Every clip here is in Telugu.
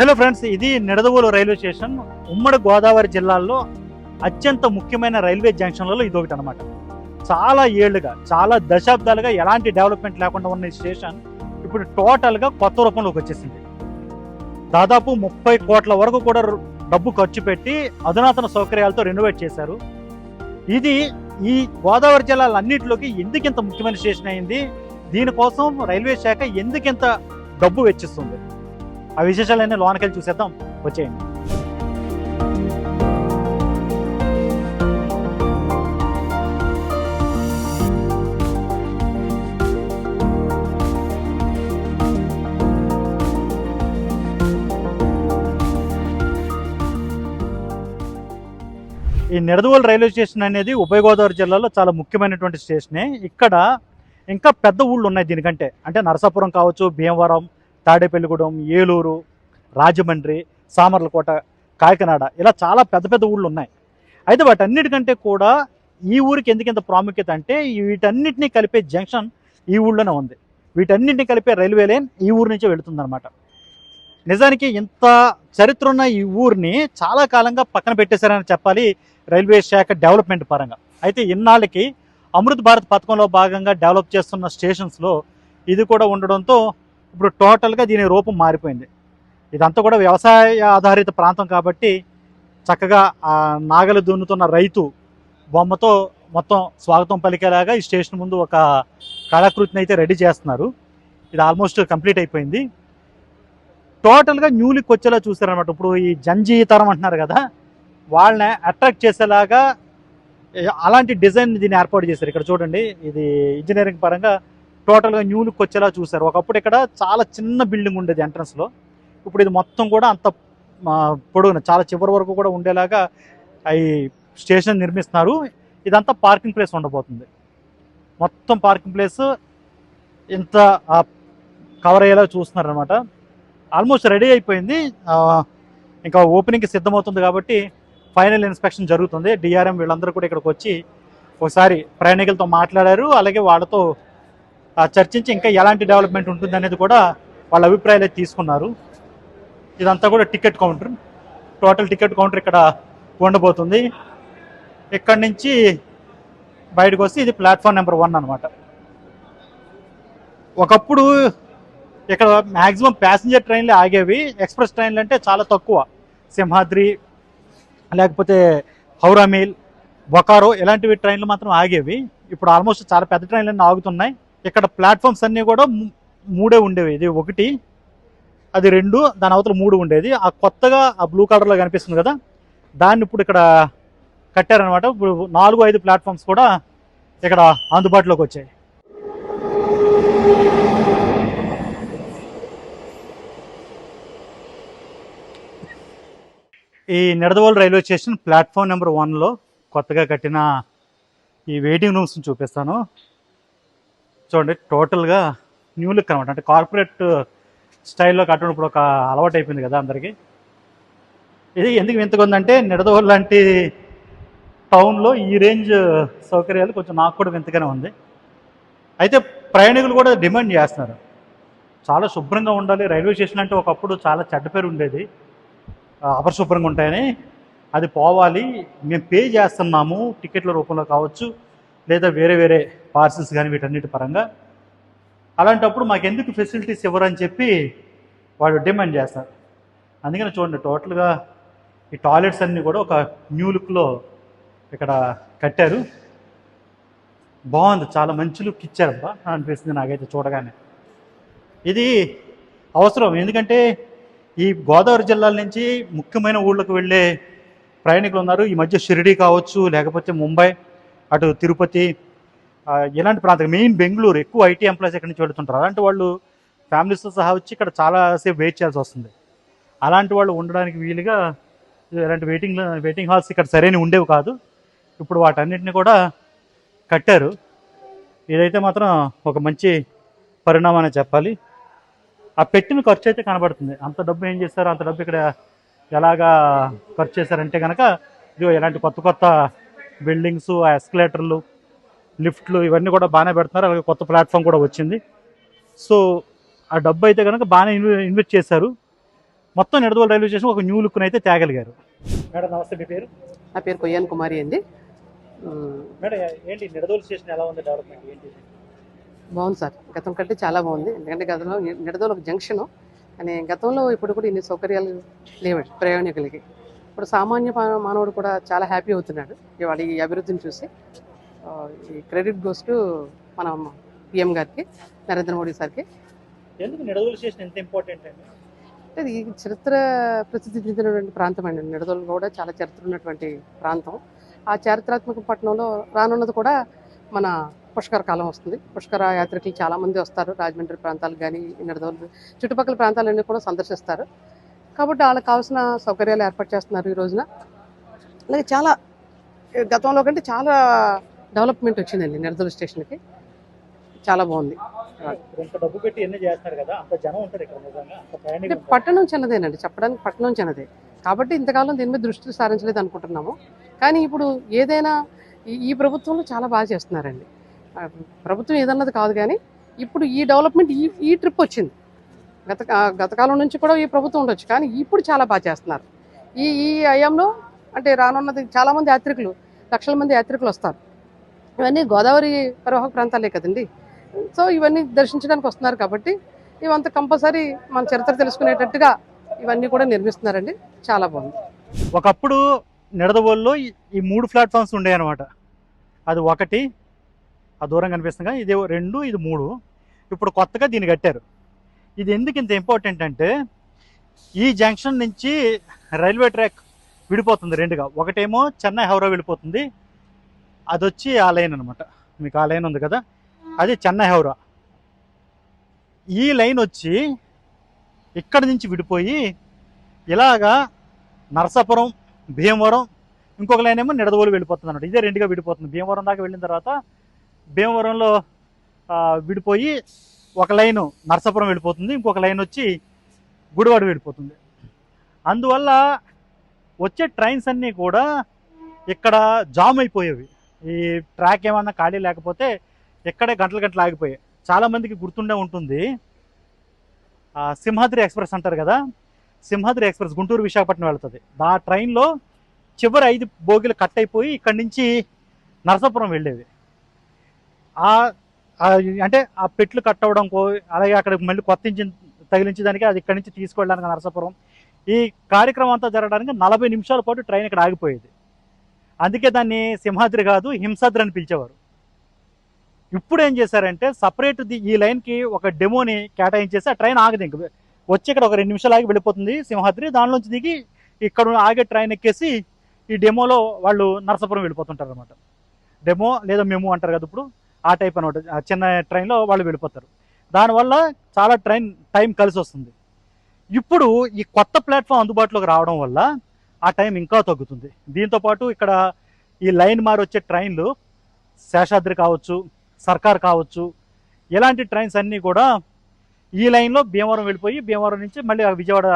హలో ఫ్రెండ్స్ ఇది నిడదవోలు రైల్వే స్టేషన్. ఉమ్మడి గోదావరి జిల్లాలో అత్యంత ముఖ్యమైన రైల్వే జంక్షన్లలో ఇది ఒకటి అనమాట చాలా ఏళ్ళుగా చాలా దశాబ్దాలుగా ఎలాంటి డెవలప్మెంట్ లేకుండా ఉన్న ఈ స్టేషన్ ఇప్పుడు టోటల్గా కొత్త రూపంలోకి వచ్చేసింది. దాదాపు ముప్పై కోట్ల వరకు కూడా డబ్బు ఖర్చు పెట్టి అధునాతన సౌకర్యాలతో రెనోవేట్ చేశారు. ఇది ఈ గోదావరి జిల్లాలన్నింటిలోకి ఎందుకు ఇంత ముఖ్యమైన స్టేషన్ అయింది? దీనికోసం రైల్వే శాఖ ఎందుకు ఇంత డబ్బు వెచ్చిస్తుంది? ఆ విశేషాలన్నీ లోనకెళ్ళి చూసేద్దాం. వచ్చేయండి. ఈ నిడదవోలు రైల్వే స్టేషన్ అనేది ఉభయ గోదావరి జిల్లాలో చాలా ముఖ్యమైనటువంటి స్టేషనే. ఇక్కడ ఇంకా పెద్ద ఊళ్ళు ఉన్నాయి దీనికంటే. అంటే నరసాపురం కావచ్చు భీమవరం తాడేపల్లిగూడెం ఏలూరు రాజమండ్రి సామర్లకోట కాకినాడ ఇలా చాలా పెద్ద పెద్ద ఊళ్ళు ఉన్నాయి. అయితే వాటన్నిటికంటే కూడా ఈ ఊరికి ఎందుకు ప్రాముఖ్యత అంటే వీటన్నిటినీ కలిపే జంక్షన్ ఈ ఊళ్ళోనే ఉంది. వీటన్నిటిని కలిపే రైల్వే లైన్ ఈ ఊరు నుంచే వెళుతుందన్నమాట. నిజానికి ఇంత చరిత్ర ఉన్న ఈ ఊరిని చాలా కాలంగా పక్కన పెట్టేశారని చెప్పాలి రైల్వే శాఖ డెవలప్మెంట్ పరంగా. అయితే ఇన్నాళ్ళకి అమృత్ భారత్ పథకంలో భాగంగా డెవలప్ చేస్తున్న స్టేషన్స్లో ఇది కూడా ఉండడంతో ఇప్పుడు టోటల్గా దీని రూపం మారిపోయింది. ఇదంతా కూడా వ్యవసాయ ఆధారిత ప్రాంతం కాబట్టి చక్కగా ఆ నాగలి దున్నుతున్న రైతు బొమ్మతో మొత్తం స్వాగతం పలికేలాగా ఈ స్టేషన్ ముందు ఒక కళాకృతిని అయితే రెడీ చేస్తున్నారు. ఇది ఆల్మోస్ట్ కంప్లీట్ అయిపోయింది. టోటల్గా న్యూలీ వచ్చేలా చూసారనమాట ఇప్పుడు ఈ జంజీ తరం అంటున్నారు కదా వాళ్ళని అట్రాక్ట్ చేసేలాగా అలాంటి డిజైన్ దీన్ని ఏర్పాటు చేశారు. ఇక్కడ చూడండి ఇది ఇంజనీరింగ్ పరంగా టోటల్గా న్యూ లుక్ వచ్చేలా చూశారు. ఒకప్పుడు ఇక్కడ చాలా చిన్న బిల్డింగ్ ఉండేది ఎంట్రన్స్లో ఇప్పుడు ఇది మొత్తం కూడా అంత పొడవున చాలా చివరి వరకు కూడా ఉండేలాగా అవి స్టేషన్ నిర్మిస్తున్నారు. ఇదంతా పార్కింగ్ ప్లేస్ ఉండబోతుంది. మొత్తం పార్కింగ్ ప్లేస్ ఇంత కవర్ అయ్యేలా చూస్తున్నారు అనమాట ఆల్మోస్ట్ రెడీ అయిపోయింది. ఇంకా ఓపెనింగ్కి సిద్ధమవుతుంది కాబట్టి ఫైనల్ ఇన్స్పెక్షన్ జరుగుతుంది. డిఆర్ఎం వీళ్ళందరూ కూడా ఇక్కడికి వచ్చి ఒకసారి ప్రయాణికులతో మాట్లాడారు. అలాగే వాళ్ళతో చర్చించి ఇంకా ఎలాంటి డెవలప్మెంట్ ఉంటుంది అనేది కూడా వాళ్ళ అభిప్రాయాలు తీసుకున్నారు. ఇదంతా కూడా ticket counter. Total ticket counter ఇక్కడ ఉండబోతుంది. ఇక్కడి నుంచి బయటకు వస్తే ఇది ప్లాట్ఫామ్ నెంబర్ వన్ అనమాట ఒకప్పుడు ఇక్కడ మ్యాక్సిమం ప్యాసింజర్ ట్రైన్లు ఆగేవి. ఎక్స్ప్రెస్ ట్రైన్లు అంటే చాలా తక్కువ. సింహాద్రి లేకపోతే హౌరా మెయిల్ బొకారో ఇలాంటివి ట్రైన్లు మాత్రం ఆగేవి. ఇప్పుడు ఆల్మోస్ట్ చాలా పెద్ద ట్రైన్లు అన్నీ ఆగుతున్నాయి. ఇక్కడ ప్లాట్ఫామ్స్ అన్నీ కూడా మూడే ఉండేవి. ఇది ఒకటి అది రెండు దాని అవతల మూడు ఉండేది. ఆ కొత్తగా ఆ బ్లూ కలర్లో కనిపిస్తుంది కదా దాన్ని ఇప్పుడు ఇక్కడ కట్టారనమాట ఇప్పుడు నాలుగు ఐదు ప్లాట్ఫామ్స్ కూడా ఇక్కడ అందుబాటులోకి వచ్చాయి. ఈ Nidadavolu railway station platform number వన్లో కొత్తగా కట్టిన ఈ వెయిటింగ్ రూమ్స్ని చూపిస్తాను. చూడండి టోటల్గా న్యూ లుక్ అనమాట అంటే కార్పొరేట్ స్టైల్లో కట్టడం ఇప్పుడు ఒక అలవాటు అయిపోయింది కదా అందరికీ. ఇది ఎందుకు వింతగా ఉందంటే నిడదవోలు లాంటి టౌన్లో ఈ రేంజ్ సౌకర్యాలు కొంచెం నాకు కూడా వింతగానే ఉంది. అయితే ప్రయాణికులు కూడా డిమాండ్ చేస్తున్నారు. చాలా శుభ్రంగా ఉండాలి. రైల్వే స్టేషన్ అంటే ఒకప్పుడు చాలా చెడ్డ పేరు ఉండేది. అపరిశుభ్రంగా ఉంటాయని. అది పోవాలి. మేము పే చేస్తున్నాము టికెట్ల రూపంలో కావచ్చు. లేదా వేరే వేరే పార్సిల్స్ కానీ వీటన్నిటి పరంగా. అలాంటప్పుడు మాకు ఎందుకు ఫెసిలిటీస్ ఇవ్వరని చెప్పి వాడు డిమాండ్ చేస్తారు. అందుకని చూడండి టోటల్గా ఈ టాయిలెట్స్ అన్నీ కూడా ఒక న్యూ లుక్లో ఇక్కడ కట్టారు. బాగుంది చాలా మంచి లుక్ ఇచ్చారబ్బా అనిపిస్తుంది నాకైతే చూడగానే. ఇది అవసరం ఎందుకంటే ఈ గోదావరి జిల్లాల నుంచి ముఖ్యమైన ఊళ్ళకు వెళ్ళే ప్రయాణికులు ఉన్నారు. ఈ మధ్య షిరిడి కావచ్చు లేకపోతే ముంబై అటు తిరుపతి ఇలాంటి ప్రాంతం మెయిన్ బెంగళూరు ఎక్కువ ఐటీ ఎంప్లాయీస్ ఎక్కడి నుంచి వెళుతుంటారు? అలాంటి వాళ్ళు ఫ్యామిలీస్తో సహా వచ్చి ఇక్కడ చాలాసేపు వెయిట్ చేయాల్సి వస్తుంది. అలాంటి వాళ్ళు ఉండడానికి వీలుగా ఇలాంటి వెయిటింగ్ వెయిటింగ్ హాల్స్ ఇక్కడ సరైన ఉండేవి కాదు. ఇప్పుడు వాటన్నిటిని కూడా కట్టారు. ఇదైతే మాత్రం ఒక మంచి పరిణామం చెప్పాలి. ఆ పెట్టిన ఖర్చు అయితే కనబడుతుంది. అంత డబ్బు ఏం చేశారు? అంత డబ్బు ఇక్కడ ఎలాగా ఖర్చు చేశారంటే కనుక ఇదిగో ఇలాంటి కొత్త కొత్త బిల్డింగ్స్ ఆ ఎస్కలేటర్లు లిఫ్ట్లు ఇవన్నీ కూడా బాగానే పెడుతున్నారు. అలాగే కొత్త ప్లాట్ఫామ్ కూడా వచ్చింది. సో ఆ డబ్బు అయితే కనుక బాగానే ఇన్వె ఇన్వెస్ట్ చేశారు. మొత్తం నిడదవోలు రైల్వే స్టేషన్ ఒక న్యూ లుక్ అయితే తేగలిగారు. మేడం నమస్తే మీ పేరు? నా పేరు కొయ్యాన్ కుమారి అండి. మేడం ఏంటి నిడదవోలు స్టేషన్ ఎలా ఉంది డెవలప్మెంట్? ఏంటి? బాగుంది సార్. గతం కంటే చాలా బాగుంది. ఎందుకంటే గతంలో నిడదోలు ఒక జంక్షన్. కానీ గతంలో ఇప్పుడు కూడా ఇన్ని సౌకర్యాలు లేవు ప్రయాణికులకి. ఇప్పుడు సామాన్య మానవుడు కూడా చాలా హ్యాపీ అవుతున్నాడు. ఇవాళ ఈ అభివృద్ధిని చూసి ఈ క్రెడిట్ గోస్ టు మన పిఎం గారికి నరేంద్ర మోడీ సార్కి. ఎందుకు నిడదవోలు స్టేషన్ ఎంత ఇంపార్టెంట్ అండి? అంటే ఇది చరిత్ర ప్రసిద్ధి చెందినటువంటి ప్రాంతం అండి. నిడదోలు కూడా చాలా చరిత్ర ఉన్నటువంటి ప్రాంతం. ఆ చారిత్రాత్మక పట్టణంలో రానున్నది కూడా మన పుష్కర కాలం వస్తుంది. పుష్కర యాత్రికులు చాలా మంది వస్తారు. రాజమండ్రి ప్రాంతాలకు కానీ నిడదోలు చుట్టుపక్కల ప్రాంతాలన్నీ కూడా సందర్శిస్తారు. కాబట్టి వాళ్ళకి కావాల్సిన సౌకర్యాలు ఏర్పాటు చేస్తున్నారు ఈ రోజున. అలాగే చాలా గతంలో కంటే చాలా డెవలప్మెంట్ వచ్చిందండి నిడదోలు స్టేషన్కి. చాలా బాగుంది. పట్టణం చిన్నదేనండి చెప్పడానికి పట్టణం చిన్నదే. కాబట్టి ఇంతకాలం దీని మీద దృష్టి సారించలేదు అనుకుంటున్నాము. కానీ ఇప్పుడు ఏదైనా ఈ- ఈ ప్రభుత్వంలో చాలా బాగా చేస్తున్నారండి. ప్రభుత్వం ఏదన్నది కాదు కానీ ఇప్పుడు ఈ డెవలప్మెంట్ ఈ ఈ ట్రిప్ వచ్చింది. గత గతకాలం నుంచి కూడా ఈ ప్రభుత్వం ఉండొచ్చు. కానీ ఇప్పుడు చాలా బాగా చేస్తున్నారు. ఈ ఈ అయంలో అంటే రానున్నది చాలామంది యాత్రికులు లక్షల మంది యాత్రికులు వస్తారు. ఇవన్నీ గోదావరి పరివాహక ప్రాంతాలే కదండి. సో ఇవన్నీ దర్శించడానికి వస్తున్నారు కాబట్టి ఇవంతా కంపల్సరీ మన చరిత్ర తెలుసుకునేటట్టుగా ఇవన్నీ కూడా నిర్మిస్తున్నారండి. చాలా బాగుంది. ఒకప్పుడు నిడదవోలులో ఈ- ఈ మూడు ప్లాట్ఫామ్స్ ఉండేవి అనమాట అది ఒకటి ఆ దూరం కనిపిస్తుందిగా ఇది రెండు ఇది మూడు. ఇప్పుడు కొత్తగా దీన్ని కట్టారు. ఇది ఎందుకు ఇంత ఇంపార్టెంట్ అంటే ఈ జంక్షన్ నుంచి రైల్వే ట్రాక్ విడిపోతుంది రెండుగా. ఒకటేమో చెన్నై హౌరా వెళ్ళిపోతుంది. అది వచ్చి ఆ లైన్ అనమాట మీకు ఆ లైన్ ఉంది కదా? అది చెన్నై హౌరా. ఈ లైన్ వచ్చి ఇక్కడ నుంచి విడిపోయి ఇలాగా నరసాపురం భీమవరం ఇంకొక లైన్ ఏమో నిడదవోలు వెళ్ళిపోతుంది అనమాట ఇదే రెండుగా విడిపోతుంది. భీమవరం దాకా వెళ్ళిన తర్వాత భీమవరంలో విడిపోయి ఒక లైను నర్సాపురం వెళ్ళిపోతుంది ఇంకొక లైన్ వచ్చి గుడివాడ వెళ్ళిపోతుంది. అందువల్ల వచ్చే ట్రైన్స్ అన్నీ కూడా ఇక్కడ జామ్ అయిపోయేవి. ఈ ట్రాక్ ఏమన్నా ఖాళీ లేకపోతే ఇక్కడే గంటలు గంటలు ఆగిపోయాయి. చాలామందికి గుర్తుండే ఉంటుంది. సింహాద్రి ఎక్స్ప్రెస్ అంటారు కదా సింహాద్రి ఎక్స్ప్రెస్ గుంటూరు విశాఖపట్నం వెళ్తుంది. ఆ ట్రైన్లో చివరి ఐదు బోగిలు కట్ అయిపోయి ఇక్కడి నుంచి నరసాపురం వెళ్ళేది ఆ అంటే ఆ పెట్లు కట్ అవ్వడం కో అలాగే అక్కడ మళ్ళీ కొత్త ఇంజిన్ తగిలించడానికి అది ఇక్కడి నుంచి తీసుకెళ్ళడానికి నరసాపురం. ఈ కార్యక్రమం అంతా జరగడానికి నలభై నిమిషాల పాటు ట్రైన్ ఇక్కడ ఆగిపోయేది. అందుకే దాన్ని సింహాద్రి కాదు హింసాద్రి అని పిలిచేవారు. ఇప్పుడు ఏం చేశారంటే సపరేట్ ఈ లైన్కి ఒక డెమోని కేటాయించేసి ఆ ట్రైన్ ఆగదు ఇంక. వచ్చి ఇక్కడ ఒక రెండు నిమిషాలు ఆగి వెళ్ళిపోతుంది సింహాద్రి దానిలోంచి దిగి ఇక్కడ ఆగే ట్రైన్ ఎక్కేసి ఈ డెమోలో వాళ్ళు నరసాపురం వెళ్ళిపోతుంటారు అనమాట డెమో లేదా మెమో అంటారు కదా ఇప్పుడు. ఆ టైప్ అనమాట ఆ చిన్న ట్రైన్లో వాళ్ళు వెళ్ళిపోతారు. దానివల్ల చాలా ట్రైన్ టైం కలిసి వస్తుంది. ఇప్పుడు ఈ కొత్త ప్లాట్ఫామ్ అందుబాటులోకి రావడం వల్ల ఆ టైం ఇంకా తగ్గుతుంది. దీంతో పాటు ఇక్కడ ఈ లైన్ మారి వచ్చే ట్రైన్లు శేషాద్రి కావచ్చు సర్కార్ కావచ్చు ఇలాంటి ట్రైన్స్ అన్నీ కూడా ఈ లైన్లో భీమవరం వెళ్ళిపోయి భీమవరం నుంచి మళ్ళీ ఆ విజయవాడ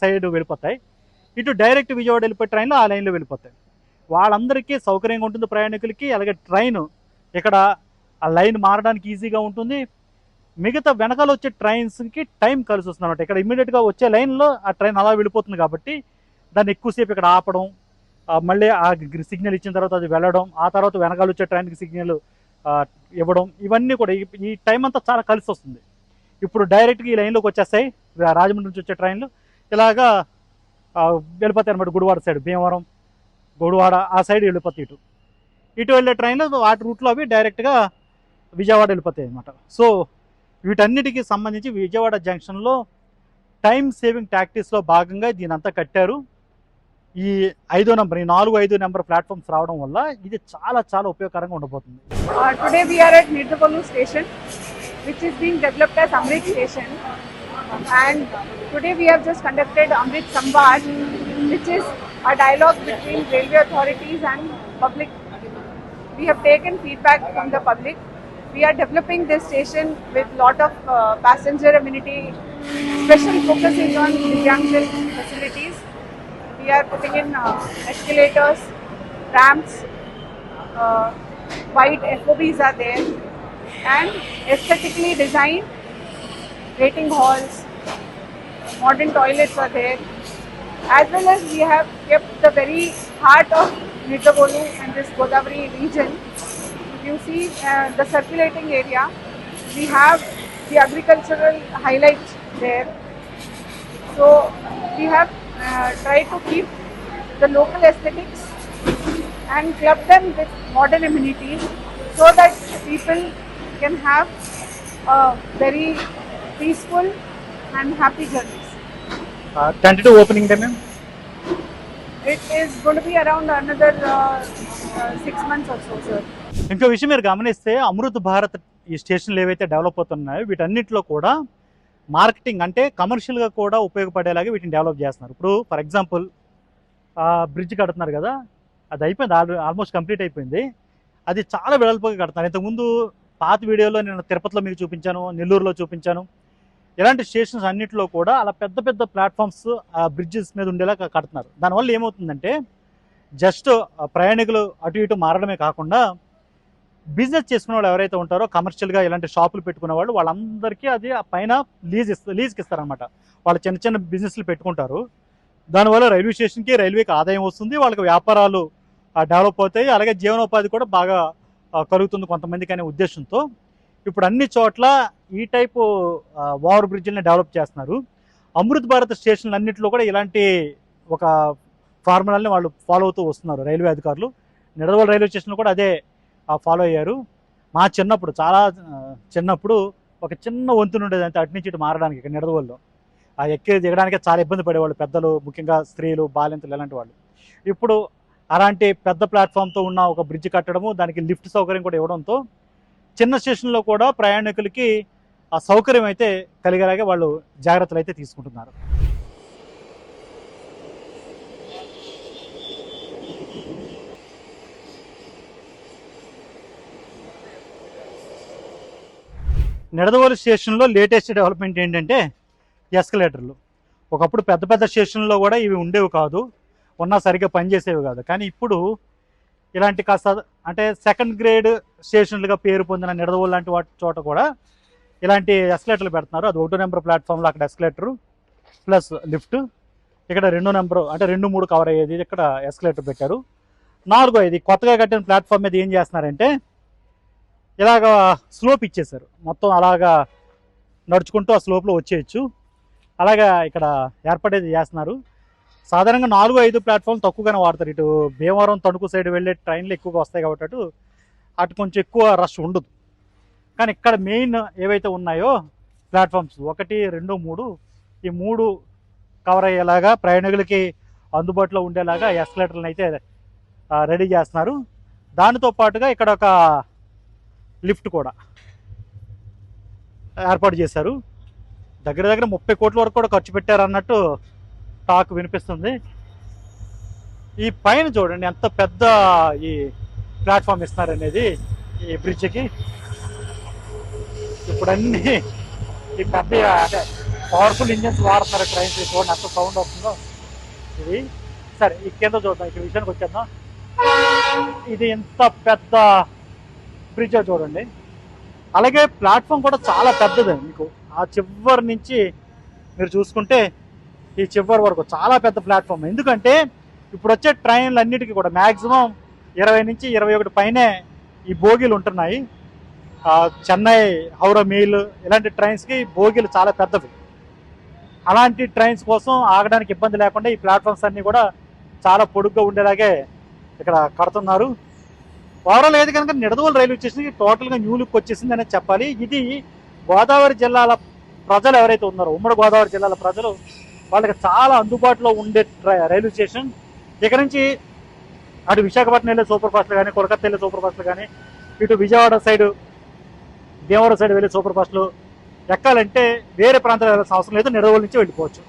సైడ్ వెళ్ళిపోతాయి. ఇటు డైరెక్ట్ విజయవాడ వెళ్ళిపోయే ట్రైన్లో ఆ లైన్లో వెళ్ళిపోతాయి. వాళ్ళందరికీ సౌకర్యంగా ఉంటుంది ప్రయాణికులకి. అలాగే ట్రైన్ ఇక్కడ ఆ లైన్ మారడానికి ఈజీగా ఉంటుంది. మిగతా వెనకాల వచ్చే ట్రైన్స్కి టైం కలిసి వస్తుంది అనమాట ఇక్కడ ఇమీడియట్గా వచ్చే లైన్లో ఆ ట్రైన్ అలా వెళ్ళిపోతుంది కాబట్టి దాన్ని ఎక్కువసేపు ఇక్కడ ఆపడం మళ్ళీ ఆ సిగ్నల్ ఇచ్చిన తర్వాత అది వెళ్ళడం ఆ తర్వాత వెనకాల వచ్చే ట్రైన్కి సిగ్నల్ ఇవ్వడం ఇవన్నీ కూడా ఈ- టైం అంతా చాలా కలిసి వస్తుంది. ఇప్పుడు డైరెక్ట్గా ఈ లైన్లోకి వచ్చేస్తాయి. రాజమండ్రి నుంచి వచ్చే ట్రైన్లు ఇలాగా వెళ్ళిపోతాయి అనమాట గుడివాడ సైడ్ భీమవరం గుడివాడ ఆ సైడ్ వెళ్ళిపోతాయి ఇటు. ఇటు వెళ్ళే ట్రైన్లు వాటి రూట్లో అవి డైరెక్ట్గా విజయవాడ వెళ్ళిపోతాయి అన్నమాట. సో వీటన్నిటికీ సంబంధించి విజయవాడ జంక్షన్లో టైం సేవింగ్ ట్యాక్టీస్లో భాగంగా దీని అంతా కట్టారు. ఈ ఐదో నెంబర్ ఈ నాలుగు ఐదు నెంబర్ ప్లాట్ఫామ్స్ రావడం వల్ల ఇది చాలా చాలా ఉపయోగకరంగా ఉండబోతుంది. Today we are at Nirdapallu station which is being developed as Amrit station and today we are just conducted Amrit Samvad which is a dialogue between railway authorities and public we when feedback from the public We are developing this station with lot of uh, passenger amenity, special focusing on Divyangjan facilities. We are putting in uh, escalators, ramps, uh, wide FOBs are there and aesthetically designed waiting halls, modern toilets are there. As well as we have kept the very heart of Nitavolu and this Godavari region you see uh, the circulating area, we have the agricultural highlight there. So we have uh, tried to keep the local aesthetics and club them with modern amenities so that people can have a very peaceful and happy journeys. Uh, tentative opening day. It is going to be around another uh, uh, six months or so, sir. ఇంకో విషయం మీరు గమనిస్తే అమృత్ భారత్ ఈ స్టేషన్లు ఏవైతే డెవలప్ అవుతున్నాయో వీటన్నిటిలో కూడా మార్కెటింగ్ అంటే కమర్షియల్గా కూడా ఉపయోగపడేలాగా వీటిని డెవలప్ చేస్తున్నారు. ఇప్పుడు ఫర్ ఎగ్జాంపుల్ బ్రిడ్జ్ కడుతున్నారు కదా అది అయిపోయింది ఆల్ ఆల్మోస్ట్ కంప్లీట్ అయిపోయింది. అది చాలా వెడల్పుగా కడుతున్నారు. ఇంతకుముందు పాత వీడియోలో నేను తిరుపతిలో మీకు చూపించాను నెల్లూరులో చూపించాను. ఇలాంటి స్టేషన్స్ అన్నింటిలో కూడా అలా పెద్ద పెద్ద ప్లాట్ఫామ్స్ ఆ బ్రిడ్జెస్ మీద ఉండేలా కడుతున్నారు. దానివల్ల ఏమవుతుందంటే జస్ట్ ప్రయాణికులు అటు ఇటు మారడమే కాకుండా బిజినెస్ చేసుకునే వాళ్ళు ఎవరైతే ఉంటారో కమర్షియల్గా ఇలాంటి షాపులు పెట్టుకునే వాళ్ళు వాళ్ళందరికీ అది ఆ పైన లీజ్ ఇస్తారు లీజ్కి ఇస్తారనమాట వాళ్ళు చిన్న చిన్న బిజినెస్లు పెట్టుకుంటారు. దానివల్ల రైల్వే స్టేషన్కి రైల్వేకి ఆదాయం వస్తుంది వాళ్ళకి వ్యాపారాలు డెవలప్ అవుతాయి. అలాగే జీవనోపాధి కూడా బాగా కలుగుతుంది కొంతమందికి అనే ఉద్దేశంతో. ఇప్పుడు అన్ని చోట్ల ఈ టైపు ఓవర్ బ్రిడ్జ్ని డెవలప్ చేస్తున్నారు. అమృత్ భారత్ స్టేషన్లు అన్నింటిలో కూడా ఇలాంటి ఒక ఫార్ములాని వాళ్ళు ఫాలో అవుతూ వస్తున్నారు రైల్వే అధికారులు. నిడదవల రైల్వే స్టేషన్లో కూడా అదే ఫాలో అయ్యారు. మా చిన్నప్పుడు చాలా చిన్నప్పుడు ఒక చిన్న వంతున ఉండేది అంతే అటు నుంచి ఇటు మారడానికి ఇక్కడ నిడదవోలులో. ఆ ఎక్కి దిగడానికి చాలా ఇబ్బంది పడేవాళ్ళు పెద్దలు ముఖ్యంగా స్త్రీలు బాలింతలు ఇలాంటి వాళ్ళు. ఇప్పుడు అలాంటి పెద్ద ప్లాట్ఫామ్తో ఉన్న ఒక బ్రిడ్జ్ కట్టడము దానికి లిఫ్ట్ సౌకర్యం కూడా ఇవ్వడంతో చిన్న స్టేషన్లో కూడా ప్రయాణికులకి ఆ సౌకర్యం అయితే కలిగేలాగే వాళ్ళు జాగ్రత్తలు అయితే తీసుకుంటున్నారు. నిడదవోలు స్టేషన్లో లేటెస్ట్ డెవలప్మెంట్ ఏంటంటే ఎస్కలేటర్లు. ఒకప్పుడు పెద్ద పెద్ద స్టేషన్లో కూడా ఇవి ఉండేవి కాదు ఉన్నా సరిగ్గా పనిచేసేవి కాదు. కానీ ఇప్పుడు ఇలాంటి కాస్త అంటే సెకండ్ గ్రేడ్ స్టేషన్లుగా పేరు పొందిన నిడదవోలు లాంటి వాటి చోట కూడా ఇలాంటి ఎస్కలేటర్లు పెడుతున్నారు. అది ఒకటో నెంబర్ ప్లాట్ఫామ్లో అక్కడ ఎస్కలేటరు ప్లస్ లిఫ్ట్. ఇక్కడ రెండో నెంబరు అంటే రెండు మూడు కవర్ అయ్యేది ఇక్కడ ఎస్కలేటర్ పెట్టారు. నాలుగో ఇది కొత్తగా కట్టిన ప్లాట్ఫామ్ మీద ఏం చేస్తున్నారంటే ఇలాగ స్లోప్ ఇచ్చేశారు. మొత్తం అలాగా నడుచుకుంటూ ఆ స్లోప్లో వచ్చేయచ్చు. అలాగా ఇక్కడ ఏర్పడేది చేస్తున్నారు. సాధారణంగా నాలుగు ఐదు ప్లాట్ఫామ్ తక్కువగానే వాడతారు. ఇటు భీమవరం తణుకు సైడ్ వెళ్ళే ట్రైన్లు ఎక్కువగా వస్తాయి కాబట్టి అటు అటు కొంచెం ఎక్కువ రష్ ఉండదు. కానీ ఇక్కడ మెయిన్ ఏవైతే ఉన్నాయో ప్లాట్ఫామ్స్ ఒకటి రెండు మూడు ఈ మూడు కవర్ అయ్యేలాగా ప్రయాణికులకి అందుబాటులో ఉండేలాగా ఎస్కలేటర్లను అయితే రెడీ చేస్తున్నారు. దానితో పాటుగా ఇక్కడ ఒక లిఫ్ట్ కూడా ఏర్పాటు చేశారు. దగ్గర దగ్గర ముప్పై కోట్ల వరకు కూడా ఖర్చు పెట్టారు అన్నట్టు టాక్ వినిపిస్తుంది. ఈ పైన చూడండి ఎంత పెద్ద ఈ ప్లాట్ఫామ్ ఇస్తున్నారు అనేది ఈ బ్రిడ్జ్కి. ఇప్పుడన్నీ ఈ పెద్ద అంటే పవర్ఫుల్ ఇంజన్స్ వాడుతున్నారు ట్రైన్స్ చూడండి ఎంత సౌండ్ వస్తుందో. ఇది సరే ఈ కింద చూద్దాం ఇక్కడ విషయానికి వచ్చేద్దాం. ఇది ఎంత పెద్ద బ్రిడ్జ్ చూడండి. అలాగే ప్లాట్ఫామ్ కూడా చాలా పెద్దది మీకు. ఆ చివరి నుంచి మీరు చూసుకుంటే ఈ చివరి వరకు చాలా పెద్ద ప్లాట్ఫామ్ ఎందుకంటే ఇప్పుడు వచ్చే ట్రైన్లు అన్నిటికీ కూడా మ్యాక్సిమం ఇరవై నుంచి ఇరవై ఒకటి పైనే ఈ బోగీలు ఉంటున్నాయి. చెన్నై హౌరా మెయిల్ ఇలాంటి ట్రైన్స్కి బోగీలు చాలా పెద్దవి. అలాంటి ట్రైన్స్ కోసం ఆగడానికి ఇబ్బంది లేకుండా ఈ ప్లాట్ఫామ్స్ అన్నీ కూడా చాలా పొడుగ్గా ఉండేలాగే ఇక్కడ కడుతున్నారు. ఓవరాల్ ఏది కనుక నిడదవోలు రైల్వే స్టేషన్కి టోటల్గా న్యూ లుక్ వచ్చేసింది అనేది చెప్పాలి. ఇది గోదావరి జిల్లాల ప్రజలు ఎవరైతే ఉన్నారో ఉమ్మడి గోదావరి జిల్లాల ప్రజలు వాళ్ళకి చాలా అందుబాటులో ఉండే రైల్వే స్టేషన్. ఇక్కడ నుంచి అటు విశాఖపట్నం వెళ్ళే సూపర్ ఫాస్ట్లు కానీ కోలకత్తా వెళ్ళే సూపర్ ఫాస్ట్లు కానీ ఇటు విజయవాడ సైడ్ భీమవరం సైడ్ వెళ్ళే సూపర్ ఫాస్ట్లు ఎక్కాలంటే వేరే ప్రాంతాలు వెళ్ళాల్సిన అవసరం లేదు. నిడదవోలు నుంచి వెళ్ళిపోవచ్చు.